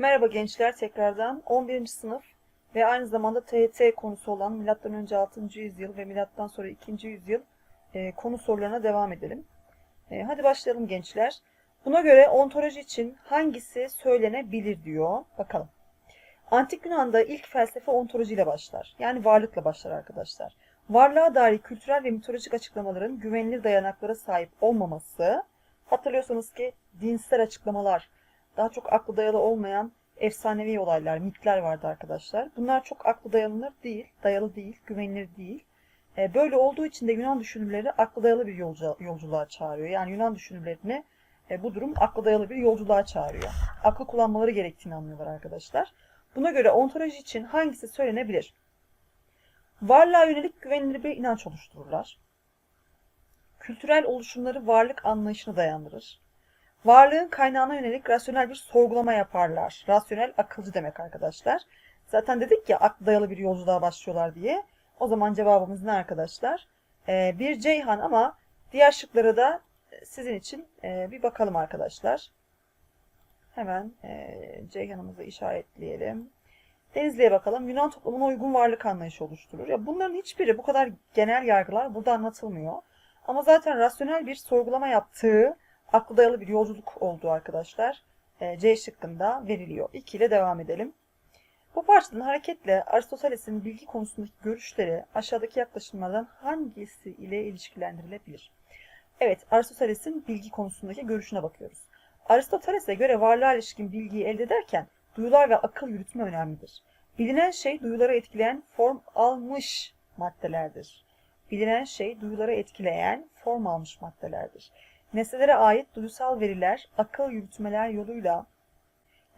Merhaba gençler tekrardan 11. sınıf ve aynı zamanda TYT konusu olan milattan önce 6. yüzyıl ve milattan sonra 2. yüzyıl e, konu sorularına devam edelim. E, hadi başlayalım gençler. Buna göre ontoloji için hangisi söylenebilir diyor. Bakalım. Antik Yunan'da ilk felsefe ontolojiyle başlar. Yani varlıkla başlar arkadaşlar. Varlığa dair kültürel ve mitolojik açıklamaların güvenilir dayanaklara sahip olmaması, hatırlıyorsanız ki dinsel açıklamalar, daha çok aklı dayalı olmayan efsanevi olaylar, mitler vardı arkadaşlar. Bunlar çok aklı dayanılır değil, dayalı değil, güvenilir değil. E, Böyle olduğu için de Yunan düşünürleri aklı dayalı bir yolcu, yolculuğa çağırıyor. Yani Yunan düşünürlerini e, bu durum aklı dayalı bir yolculuğa çağırıyor. Aklı kullanmaları gerektiğini anlıyorlar arkadaşlar. Buna göre ontoloji için hangisi söylenebilir? Varlığa yönelik güvenilir bir inanç oluştururlar. Kültürel oluşumları varlık anlayışına dayandırır. Varlığın kaynağına yönelik rasyonel bir sorgulama yaparlar. Rasyonel akılcı demek arkadaşlar. Zaten dedik ya aklı dayalı bir yolculuğa başlıyorlar diye. O zaman cevabımız ne arkadaşlar? Ee, bir Ceyhan ama diğer şıkları da sizin için e, bir bakalım arkadaşlar. Hemen e, Ceyhan'ımızı işaretleyelim. Denizli'ye bakalım. Yunan toplumuna uygun varlık anlayışı oluşturur. Ya bunların hiçbiri bu kadar genel yargılar burada anlatılmıyor. Ama zaten rasyonel bir sorgulama yaptığı aklı dayalı bir yolculuk olduğu arkadaşlar. E, C şıkkında veriliyor. 2 ile devam edelim. Bu parçadan hareketle Aristoteles'in bilgi konusundaki görüşleri aşağıdaki yaklaşımlardan hangisi ile ilişkilendirilebilir? Evet, Aristoteles'in bilgi konusundaki görüşüne bakıyoruz. Aristoteles'e göre varlığa ilişkin bilgiyi elde ederken duyular ve akıl yürütme önemlidir. Bilinen şey duyuları etkileyen form almış maddelerdir. Bilinen şey duyuları etkileyen form almış maddelerdir. Nesnelere ait duysal veriler akıl yürütmeler yoluyla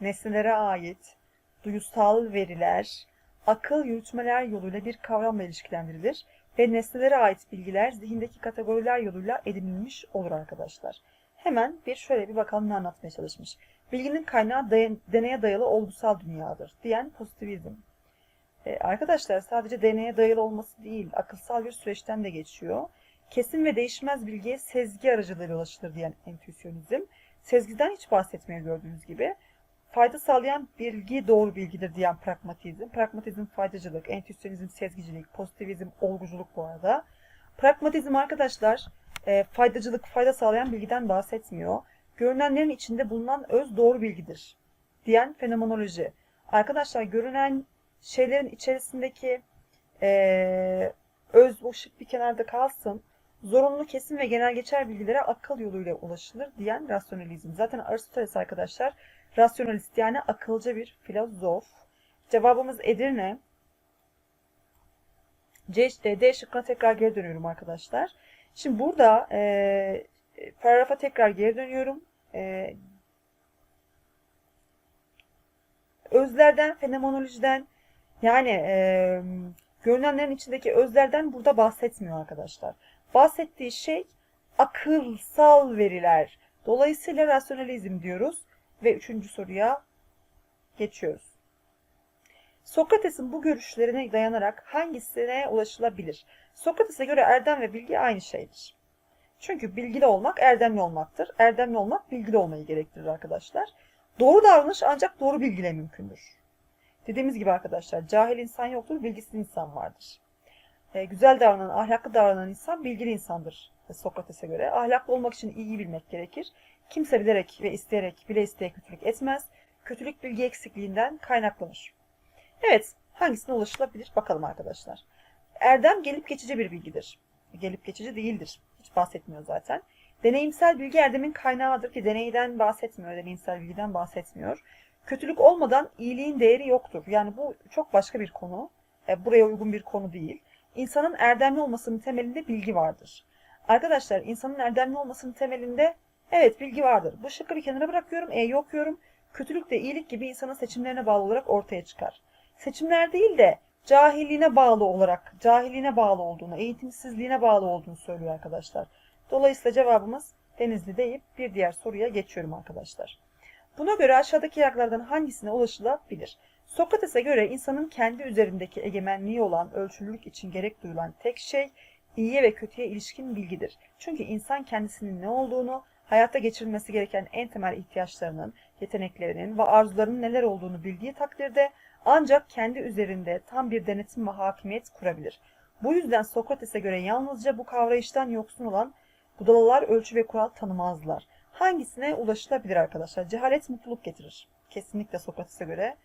nesnelere ait duyusal veriler akıl yürütmeler yoluyla bir kavramla ilişkilendirilir ve nesnelere ait bilgiler zihindeki kategoriler yoluyla edinilmiş olur arkadaşlar. Hemen bir şöyle bir bakalım ne anlatmaya çalışmış. Bilginin kaynağı dayan- deneye dayalı olgusal dünyadır diyen pozitivizm. Ee, arkadaşlar sadece deneye dayalı olması değil, akılsal bir süreçten de geçiyor. Kesin ve değişmez bilgiye sezgi aracılığıyla ulaşılır diyen entüisyonizm. Sezgiden hiç bahsetmiyor gördüğünüz gibi. Fayda sağlayan bilgi doğru bilgidir diyen pragmatizm. Pragmatizm faydacılık, entüisyonizm sezgicilik, pozitivizm olguculuk bu arada. Pragmatizm arkadaşlar e, faydacılık, fayda sağlayan bilgiden bahsetmiyor. Görünenlerin içinde bulunan öz doğru bilgidir diyen fenomenoloji. Arkadaşlar görünen şeylerin içerisindeki e, öz boşluk bir kenarda kalsın. Zorunlu, kesin ve genel geçer bilgilere akıl yoluyla ulaşılır diyen rasyonalizm. Zaten Aristoteles arkadaşlar rasyonalist yani akılcı bir filozof. Cevabımız Edirne. C, D şıkkına tekrar geri dönüyorum arkadaşlar. Şimdi burada e, paragrafa tekrar geri dönüyorum. E, özlerden, fenomenolojiden yani e, görünenlerin içindeki özlerden burada bahsetmiyor arkadaşlar. Bahsettiği şey akılsal veriler. Dolayısıyla rasyonalizm diyoruz ve üçüncü soruya geçiyoruz. Sokrates'in bu görüşlerine dayanarak hangisine ulaşılabilir? Sokrates'e göre erdem ve bilgi aynı şeydir. Çünkü bilgili olmak erdemli olmaktır. Erdemli olmak bilgili olmayı gerektirir arkadaşlar. Doğru davranış ancak doğru bilgiyle mümkündür. Dediğimiz gibi arkadaşlar cahil insan yoktur, bilgisiz insan vardır. E, güzel davranan, ahlaklı davranan insan bilgili insandır Sokrates'e göre. Ahlaklı olmak için iyi bilmek gerekir. Kimse bilerek ve isteyerek, bile isteye kötülük etmez. Kötülük bilgi eksikliğinden kaynaklanır. Evet, hangisine ulaşılabilir bakalım arkadaşlar. Erdem gelip geçici bir bilgidir. Gelip geçici değildir. Hiç bahsetmiyor zaten. Deneyimsel bilgi erdemin kaynağıdır ki deneyden bahsetmiyor, deneyimsel bilgiden bahsetmiyor. Kötülük olmadan iyiliğin değeri yoktur. Yani bu çok başka bir konu. E, buraya uygun bir konu değil. İnsanın erdemli olmasının temelinde bilgi vardır. Arkadaşlar insanın erdemli olmasının temelinde evet bilgi vardır. Bu şıkkı bir kenara bırakıyorum. E'yi okuyorum. Kötülük de iyilik gibi insanın seçimlerine bağlı olarak ortaya çıkar. Seçimler değil de cahilliğine bağlı olarak, cahilliğine bağlı olduğunu, eğitimsizliğine bağlı olduğunu söylüyor arkadaşlar. Dolayısıyla cevabımız Denizli deyip bir diğer soruya geçiyorum arkadaşlar. Buna göre aşağıdaki yargılardan hangisine ulaşılabilir? Sokrates'e göre insanın kendi üzerindeki egemenliği olan ölçülülük için gerek duyulan tek şey iyiye ve kötüye ilişkin bilgidir. Çünkü insan kendisinin ne olduğunu, hayatta geçirilmesi gereken en temel ihtiyaçlarının yeteneklerinin ve arzularının neler olduğunu bildiği takdirde ancak kendi üzerinde tam bir denetim ve hakimiyet kurabilir. Bu yüzden Sokrates'e göre yalnızca bu kavrayıştan yoksun olan budalalar ölçü ve kural tanımazlar. Hangisine ulaşılabilir arkadaşlar? Cehalet mutluluk getirir. Kesinlikle Sokrates'e göre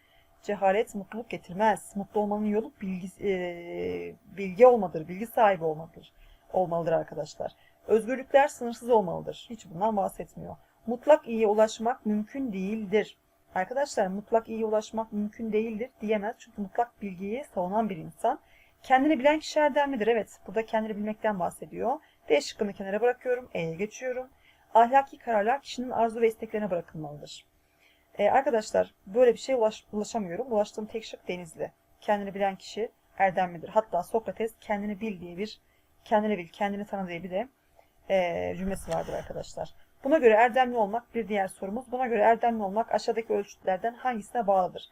cehalet mutluluk getirmez. Mutlu olmanın yolu bilgi, e, bilgi olmadır, bilgi sahibi olmadır, olmalıdır arkadaşlar. Özgürlükler sınırsız olmalıdır. Hiç bundan bahsetmiyor. Mutlak iyiye ulaşmak mümkün değildir. Arkadaşlar mutlak iyiye ulaşmak mümkün değildir diyemez. Çünkü mutlak bilgiyi savunan bir insan. Kendini bilen kişi erdemlidir. Evet burada kendini bilmekten bahsediyor. D şıkkını kenara bırakıyorum. E'ye geçiyorum. Ahlaki kararlar kişinin arzu ve isteklerine bırakılmalıdır. Ee, arkadaşlar böyle bir şeye ulaş, ulaşamıyorum. Ulaştığım tek şık Denizli. Kendini bilen kişi erdemlidir. Hatta Sokrates kendini bil diye bir kendini bil, kendini tanı diye bir de e, cümlesi vardır arkadaşlar. Buna göre erdemli olmak bir diğer sorumuz. Buna göre erdemli olmak aşağıdaki ölçütlerden hangisine bağlıdır?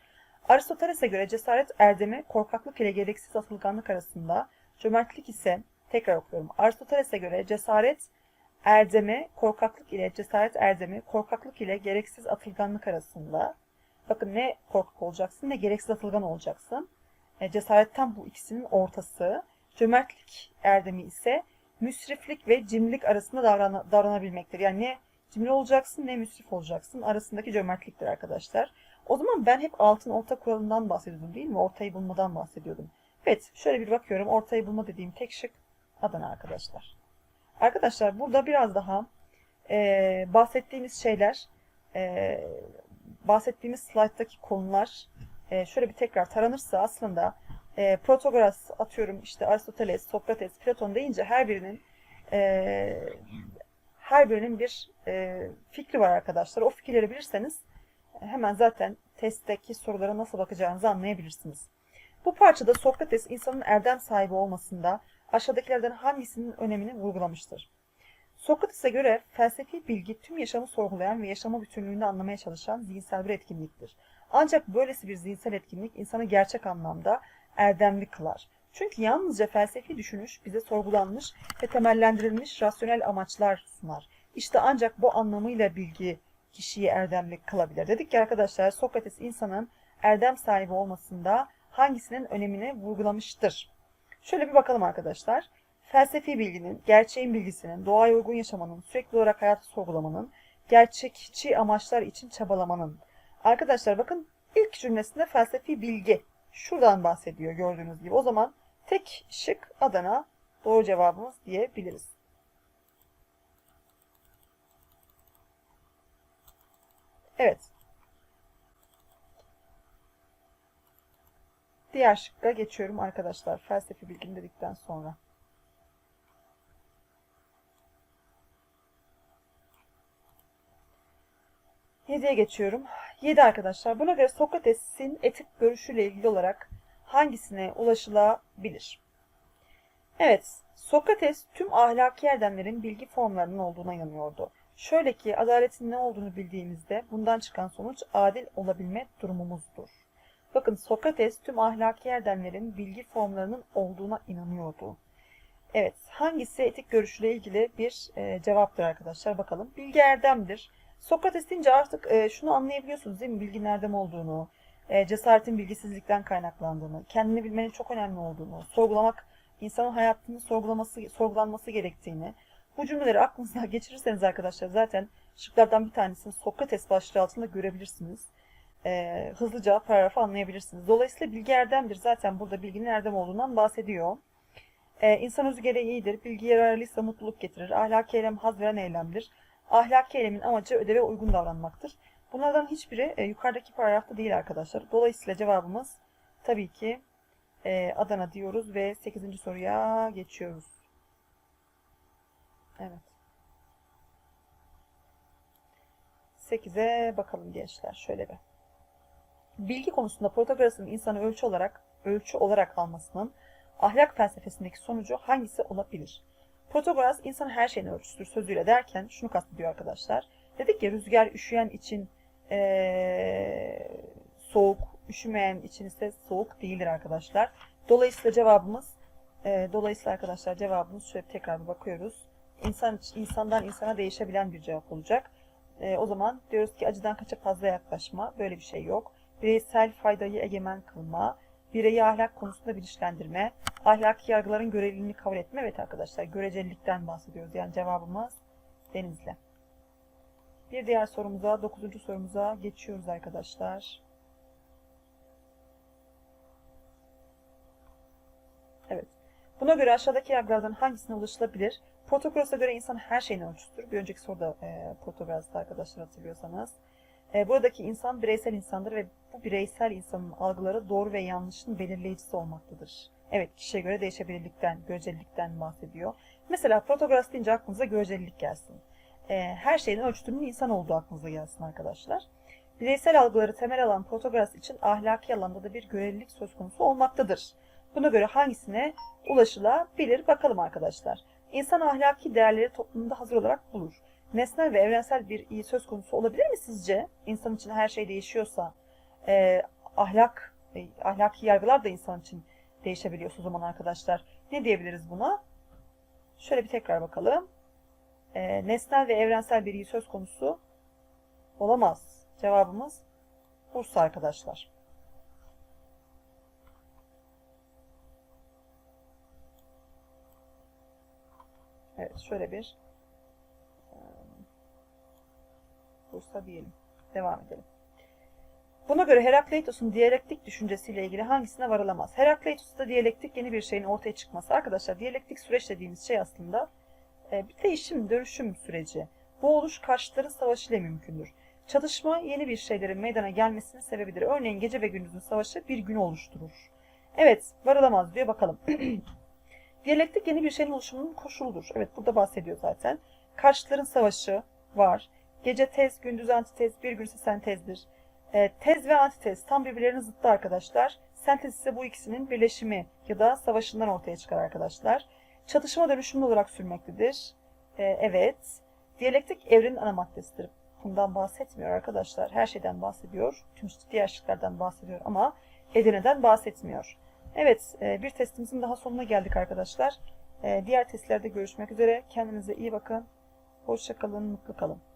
Aristoteles'e göre cesaret erdemi korkaklık ile gereksiz atılganlık arasında, cömertlik ise tekrar okuyorum. Aristoteles'e göre cesaret erdemi korkaklık ile cesaret erdemi korkaklık ile gereksiz atılganlık arasında. Bakın ne korkak olacaksın ne gereksiz atılgan olacaksın. E, cesaretten bu ikisinin ortası. Cömertlik erdemi ise müsriflik ve cimrilik arasında davran davranabilmektir. Yani ne cimri olacaksın ne müsrif olacaksın arasındaki cömertliktir arkadaşlar. O zaman ben hep altın orta kuralından bahsediyordum değil mi? Ortayı bulmadan bahsediyordum. Evet şöyle bir bakıyorum. Ortayı bulma dediğim tek şık Adana arkadaşlar. Arkadaşlar burada biraz daha e, bahsettiğimiz şeyler e, bahsettiğimiz slayttaki konular e, şöyle bir tekrar taranırsa aslında e, Protagoras atıyorum işte Aristoteles, Sokrates, Platon deyince her birinin e, her birinin bir e, fikri var arkadaşlar. O fikirleri bilirseniz hemen zaten testteki sorulara nasıl bakacağınızı anlayabilirsiniz. Bu parçada Sokrates insanın erdem sahibi olmasında aşağıdakilerden hangisinin önemini vurgulamıştır? Sokrates'e göre felsefi bilgi tüm yaşamı sorgulayan ve yaşama bütünlüğünü anlamaya çalışan zihinsel bir etkinliktir. Ancak böylesi bir zihinsel etkinlik insanı gerçek anlamda erdemli kılar. Çünkü yalnızca felsefi düşünüş bize sorgulanmış ve temellendirilmiş rasyonel amaçlar sunar. İşte ancak bu anlamıyla bilgi kişiyi erdemli kılabilir. Dedik ki arkadaşlar Sokrates insanın erdem sahibi olmasında hangisinin önemini vurgulamıştır? Şöyle bir bakalım arkadaşlar. Felsefi bilginin, gerçeğin bilgisinin, doğaya uygun yaşamanın, sürekli olarak hayatı sorgulamanın, gerçekçi amaçlar için çabalamanın. Arkadaşlar bakın ilk cümlesinde felsefi bilgi şuradan bahsediyor gördüğünüz gibi. O zaman tek şık Adana doğru cevabımız diyebiliriz. Evet. Diğer şıkka geçiyorum arkadaşlar. Felsefi bilgini dedikten sonra. Yediye geçiyorum. Yedi arkadaşlar. Buna göre Sokrates'in etik görüşüyle ilgili olarak hangisine ulaşılabilir? Evet, Sokrates tüm ahlaki erdemlerin bilgi formlarının olduğuna inanıyordu. Şöyle ki adaletin ne olduğunu bildiğimizde bundan çıkan sonuç adil olabilme durumumuzdur. Bakın Sokrates tüm ahlaki erdemlerin bilgi formlarının olduğuna inanıyordu. Evet, hangisi etik görüşüyle ilgili bir e, cevaptır arkadaşlar bakalım. Bilgi erdemdir. Sokrates deyince artık e, şunu anlayabiliyorsunuz değil mi? Bilginin erdem olduğunu, e, cesaretin bilgisizlikten kaynaklandığını, kendini bilmenin çok önemli olduğunu, sorgulamak, insanın hayatını sorgulaması, sorgulanması gerektiğini. Bu cümleleri aklınıza geçirirseniz arkadaşlar zaten şıklardan bir tanesini Sokrates başlığı altında görebilirsiniz. E, hızlıca paragrafı anlayabilirsiniz. Dolayısıyla bilgi erdemdir. Zaten burada bilginin erdem olduğundan bahsediyor. E, insan özü gereği iyidir. Bilgi yararlıysa mutluluk getirir. Ahlaki eylem haz veren eylemdir. Ahlaki eylemin amacı ödeve uygun davranmaktır. Bunlardan hiçbiri e, yukarıdaki paragrafta değil arkadaşlar. Dolayısıyla cevabımız tabii ki e, Adana diyoruz ve 8. soruya geçiyoruz. Evet. 8'e bakalım gençler. Şöyle bir. Bilgi konusunda Protagoras'ın insanı ölçü olarak ölçü olarak almasının ahlak felsefesindeki sonucu hangisi olabilir? Protagoras insan her şeyin ölçüsüdür sözüyle derken şunu kastediyor arkadaşlar. Dedik ya rüzgar üşüyen için ee, soğuk, üşümeyen için ise soğuk değildir arkadaşlar. Dolayısıyla cevabımız e, dolayısıyla arkadaşlar cevabımız şöyle tekrar bir bakıyoruz. İnsan insandan insana değişebilen bir cevap olacak. E, o zaman diyoruz ki acıdan kaça fazla yaklaşma. Böyle bir şey yok. Bireysel faydayı egemen kılma. Bireyi ahlak konusunda bilinçlendirme. Ahlaki yargıların görevliliğini kabul etme. Evet arkadaşlar görecelilikten bahsediyoruz. Yani cevabımız Denizli. Bir diğer sorumuza, dokuzuncu sorumuza geçiyoruz arkadaşlar. Evet. Buna göre aşağıdaki yargılardan hangisine ulaşılabilir? Protagoras'a göre insan her şeyin ölçüsüdür. Bir önceki soruda e, Protagoras'ta arkadaşlar hatırlıyorsanız. E, buradaki insan bireysel insandır ve bu bireysel insanın algıları doğru ve yanlışın belirleyicisi olmaktadır. Evet, kişiye göre değişebilirlikten, görecelilikten bahsediyor. Mesela Protagoras deyince aklınıza görecelilik gelsin. E, her şeyin ölçütünün insan olduğu aklınıza gelsin arkadaşlar. Bireysel algıları temel alan Protagoras için ahlaki alanda da bir görelilik söz konusu olmaktadır. Buna göre hangisine ulaşılabilir bakalım arkadaşlar. İnsan ahlaki değerleri toplumda hazır olarak bulur. Nesnel ve evrensel bir iyi söz konusu olabilir mi sizce? İnsan için her şey değişiyorsa, e, ahlak, e, ahlaki yargılar da insan için değişebiliyorsa o zaman arkadaşlar. Ne diyebiliriz buna? Şöyle bir tekrar bakalım. E, nesnel ve evrensel bir iyi söz konusu olamaz. Cevabımız Bursa arkadaşlar. Evet şöyle bir e, Bursa diyelim. Devam edelim. Buna göre Herakleitos'un diyalektik düşüncesiyle ilgili hangisine varılamaz? Herakleitos'ta diyalektik yeni bir şeyin ortaya çıkması. Arkadaşlar diyalektik süreç dediğimiz şey aslında e, bir değişim, dönüşüm süreci. Bu oluş karşıtların savaşıyla mümkündür. Çatışma yeni bir şeylerin meydana gelmesinin sebebidir. Örneğin gece ve gündüzün savaşı bir gün oluşturur. Evet, varılamaz diyor bakalım. Diyalektik yeni bir şeyin oluşumunun koşuludur. Evet burada bahsediyor zaten. Karşıtların savaşı var. Gece tez, gündüz antitez, bir gün sentezdir. E, tez ve antitez tam birbirlerinin zıttı arkadaşlar. Sentez ise bu ikisinin birleşimi ya da savaşından ortaya çıkar arkadaşlar. Çatışma dönüşümlü olarak sürmektedir. E, evet. Diyalektik evrenin ana maddesidir. Bundan bahsetmiyor arkadaşlar. Her şeyden bahsediyor. Tüm diğer şıklardan bahsediyor ama Edirne'den bahsetmiyor. Evet, e, bir testimizin daha sonuna geldik arkadaşlar. E, diğer testlerde görüşmek üzere. Kendinize iyi bakın. Hoşça kalın, mutlu kalın.